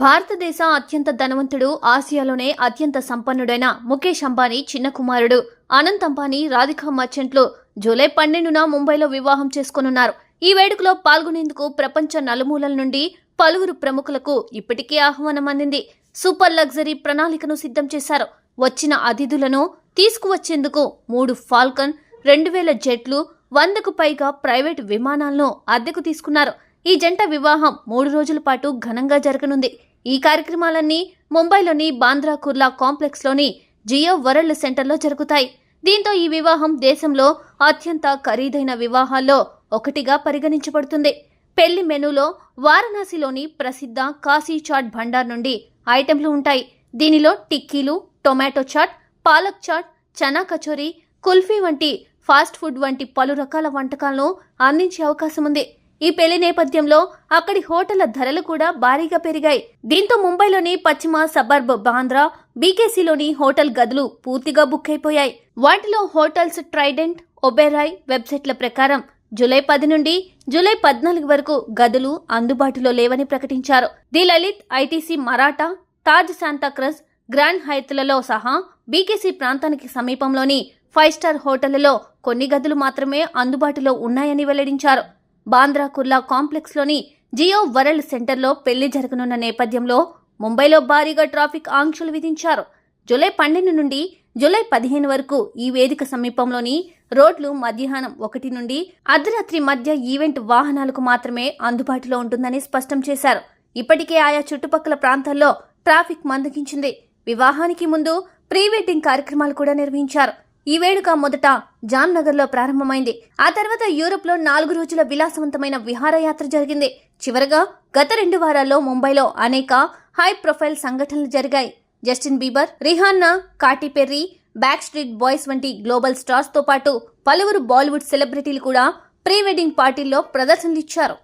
భారతదేశ అత్యంత ధనవంతుడు ఆసియాలోనే అత్యంత సంపన్నుడైన ముఖేష్ అంబానీ చిన్న కుమారుడు. అనంత్ అంబానీ రాధికా మర్చెంట్లు జూలై పన్నెండున ముంబైలో వివాహం చేసుకోనున్నారు. ఈ వేడుకలో పాల్గొనేందుకు ప్రపంచ నలుమూలల నుండి పలువురు ప్రముఖులకు ఇప్పటికే ఆహ్వానం అందింది. సూపర్ లగ్జరీ ప్రణాళికను సిద్ధం చేశారు. వచ్చిన అతిథులను తీసుకువచ్చేందుకు మూడు ఫాల్కన్ రెండు వేల జెట్లు వందకు పైగా ప్రైవేట్ విమానాలను అద్దెకు తీసుకున్నారు. ఈ జంట వివాహం మూడు రోజుల పాటు ఘనంగా జరగనుంది. ఈ కార్యక్రమాలన్నీ ముంబైలోని బాంద్రా కుర్లా కాంప్లెక్స్లోని జియో వరల్డ్ సెంటర్లో జరుగుతాయి. దీంతో ఈ వివాహం దేశంలో అత్యంత ఖరీదైన వివాహాల్లో ఒకటిగా పరిగణించబడుతుంది. పెళ్ళి మెనూలో వారణాసిలోని ప్రసిద్ధ కాశీ చాట్ భండార్ నుండి ఐటెంలు ఉంటాయి. దీనిలో టిక్కీలు టొమాటో చాట్ పాలక్ చాట్ చనా కచోరీ కుల్ఫీ వంటి ఫాస్ట్ ఫుడ్ వంటి పలు రకాల వంటకాలను అందించే అవకాశం ఉంది ఈ పెళ్ళి నేపథ్యంలో అక్కడి హోటళ్ళ ధరలు కూడా భారీగా పెరిగాయి. దీంతో ముంబైలోని పశ్చిమ సబర్బ్ బాంద్రా బీకేసీలోని హోటల్ గదులు పూర్తిగా బుక్ అయిపోయాయి. వాటిలో హోటల్స్ ట్రైడెంట్ ఒబెరాయ్ వెబ్సైట్ల ప్రకారం జూలై పది నుండి జూలై పద్నాలుగు వరకు గదులు అందుబాటులో లేవని ప్రకటించారు. The Lalit ITC Maratha Taj Santacruz grand హైత్లలో సహా బీకేసీ ప్రాంతానికి సమీపంలోని ఫైవ్ స్టార్ హోటళ్ళలో కొన్ని గదులు మాత్రమే అందుబాటులో ఉన్నాయని వెల్లడించారు. బాంద్రా కుర్లా కాంప్లెక్స్లోని జియో వరల్డ్ సెంటర్లో పెళ్ళి జరగనున్న నేపథ్యంలో ముంబైలో భారీగా ట్రాఫిక్ ఆంక్షలు విధించారు. జూలై పన్నెండు నుండి జూలై పదిహేను వరకు ఈ వేదిక సమీపంలోని రోడ్లు మధ్యాహ్నం ఒకటి నుండి అర్ధరాత్రి మధ్య ఈవెంట్ వాహనాలకు మాత్రమే అందుబాటులో ఉంటుందని స్పష్టం చేశారు. ఇప్పటికే ఆయా చుట్టుపక్కల ప్రాంతాల్లో ట్రాఫిక్ మందగించింది. వివాహానికి ముందు ప్రీ వెడ్డింగ్ కార్యక్రమాలు కూడా నిర్వహించారు. ఈ వేడుక మొదట జామ్నగర్లో ప్రారంభమైంది. ఆ తర్వాత యూరోప్లో నాలుగు రోజుల విలాసవంతమైన విహారయాత్ర జరిగింది. చివరగా గత రెండు వారాల్లో ముంబైలో అనేక హై ప్రొఫైల్ సంఘటనలు జరిగాయి. Justin Bieber Rihanna Katy Perry Back Street Boys వంటి గ్లోబల్ స్టార్స్తో పాటు పలువురు బాలీవుడ్ సెలబ్రిటీలు కూడా ప్రీ వెడ్డింగ్ పార్టీల్లో ప్రదర్శనలిచ్చారు